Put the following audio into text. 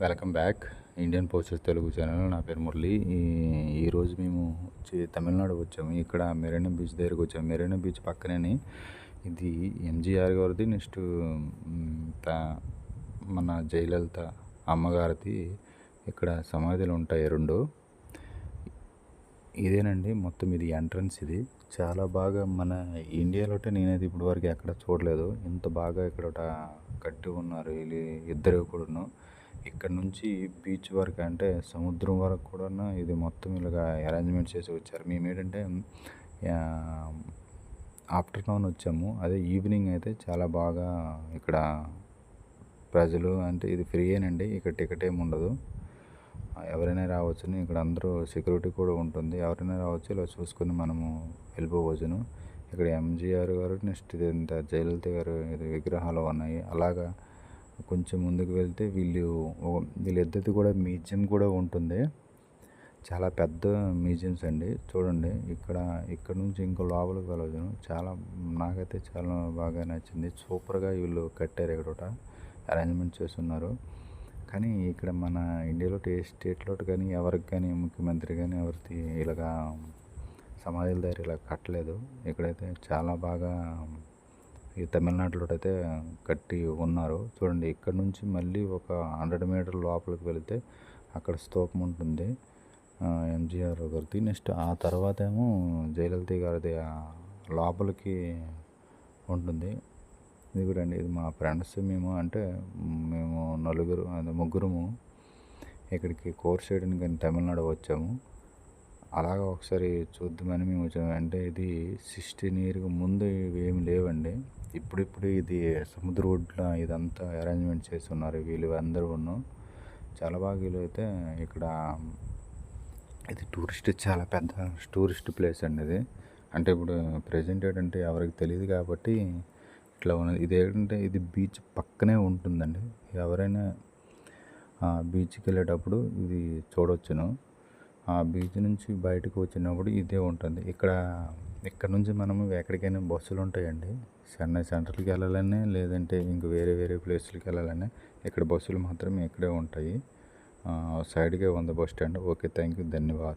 Welcome back. Indian posters Telugu channel. నా పేరు మురళి. ఈరోజు మేము వచ్చి తమిళనాడు వచ్చాము. ఇక్కడ మెరీనా బీచ్ దగ్గరకు వచ్చాము. మెరీనా బీచ్ పక్కనే ఇది ఎంజీఆర్ గారిది. నెక్స్ట్ త- మన జయలలిత అమ్మగారిది ఇక్కడ సమాధులు ఉంటాయి రెండు. ఇదేనండి మొత్తం ఇది ఎంట్రన్స్ ఇది. చాలా బాగా మన ఇండియాలోటే నేనైతే ఇప్పటి వరకు ఎక్కడ చూడలేదు. ఇంత బాగా ఇక్కడ కట్టి ఉన్నారు వీళ్ళు ఇద్దరు కూడాను. ఇక్కడ నుంచి బీచ్ వరకు అంటే సముద్రం వరకు కూడా ఇది మొత్తం ఇలాగా అరేంజ్మెంట్ చేసి వచ్చారు. మేము ఏంటంటే ఆఫ్టర్నూన్ వచ్చాము. అదే ఈవినింగ్ అయితే చాలా బాగా ఇక్కడ ప్రజలు అంటే ఇది ఫ్రీయేనండి ఇక్కడ టికెట్ ఏమి ఉండదు. ఎవరైనా రావచ్చును. ఇక్కడ అందరూ సెక్యూరిటీ కూడా ఉంటుంది. ఎవరైనా రావచ్చు ఇలా చూసుకొని మనము వెళ్ళిపోవచ్చును. ఇక్కడ ఎంజీఆర్ గారు నెక్స్ట్ ఇది ఇంత జయలలిత గారు ఇది విగ్రహాలు ఉన్నాయి. అలాగా కొంచెం ముందుకు వెళ్తే వీళ్ళు వీళ్ళిద్దరిది కూడా మ్యూజియం కూడా ఉంటుంది. చాలా పెద్ద మ్యూజియంస్ అండి. చూడండి ఇక్కడ ఇక్కడ నుంచి ఇంకో లోపలికి వెళ్ళవచ్చును చాలా నాకైతే చాలా బాగా నచ్చింది. సూపర్గా వీళ్ళు కట్టారు ఇక్కడ అరేంజ్మెంట్ చేస్తున్నారు. కానీ ఇక్కడ మన ఇండియాలో ఏ స్టేట్లో కానీ ఎవరికి కానీ ముఖ్యమంత్రి కానీ ఎవరికి ఇలాగా సమాధుల దగ్గర ఇలా కట్టలేదు. ఇక్కడైతే చాలా బాగా ఈ తమిళనాడులో అయితే కట్టి ఉన్నారు. చూడండి ఇక్కడ నుంచి మళ్ళీ ఒక హండ్రెడ్ మీటర్ లోపలికి వెళితే అక్కడ స్తూపం ఉంటుంది ఎంజీఆర్ గారిది. నెక్స్ట్ ఆ తర్వాత ఏమో జయలలిత గారిది లోపలికి ఉంటుంది. ఇది కూడా అండి ఇది మా ఫ్రెండ్స్ మేము అంటే మేము నలుగురు అదే ముగ్గురము ఇక్కడికి కోర్స్ చేయడానికి కానీ తమిళనాడు వచ్చాము. అలాగా ఒకసారి చూద్దామని మేము వచ్చాము. అంటే ఇది సిక్స్టీన్ ఇయర్కి ముందు ఇవి ఏమి లేవండి. ఇప్పుడిప్పుడు ఇది సముద్ర ఒడ్డున ఇదంతా అరేంజ్మెంట్ చేసి ఉన్నారు వీళ్ళు అందరూ చాలా బాగా వీళ్ళు అయితే ఇక్కడ ఇది టూరిస్ట్ చాలా పెద్ద టూరిస్ట్ ప్లేస్ అండి ఇది. అంటే ఇప్పుడు ప్రజెంట్ ఏంటంటే ఎవరికి తెలియదు కాబట్టి ఇట్లా ఉన్నది ఇది ఏంటంటే ఇది బీచ్ పక్కనే ఉంటుందండి. ఎవరైనా బీచ్కి వెళ్ళేటప్పుడు ఇది చూడవచ్చును ఆ బీచ్ నుంచి బయటకు వచ్చినప్పుడు ఇదే ఉంటుంది. ఇక్కడ ఇక్కడ నుంచి మనము ఎక్కడికైనా బస్సులు ఉంటాయండి. చెన్నై సెంట్రల్కి వెళ్ళాలని లేదంటే ఇంక వేరే వేరే ప్లేసులకి వెళ్ళాలని ఇక్కడ బస్సులు మాత్రమే ఇక్కడే ఉంటాయి. సైడ్గా సైడ్కే ఉంది bus stand. Okay thank you. ధన్యవాద్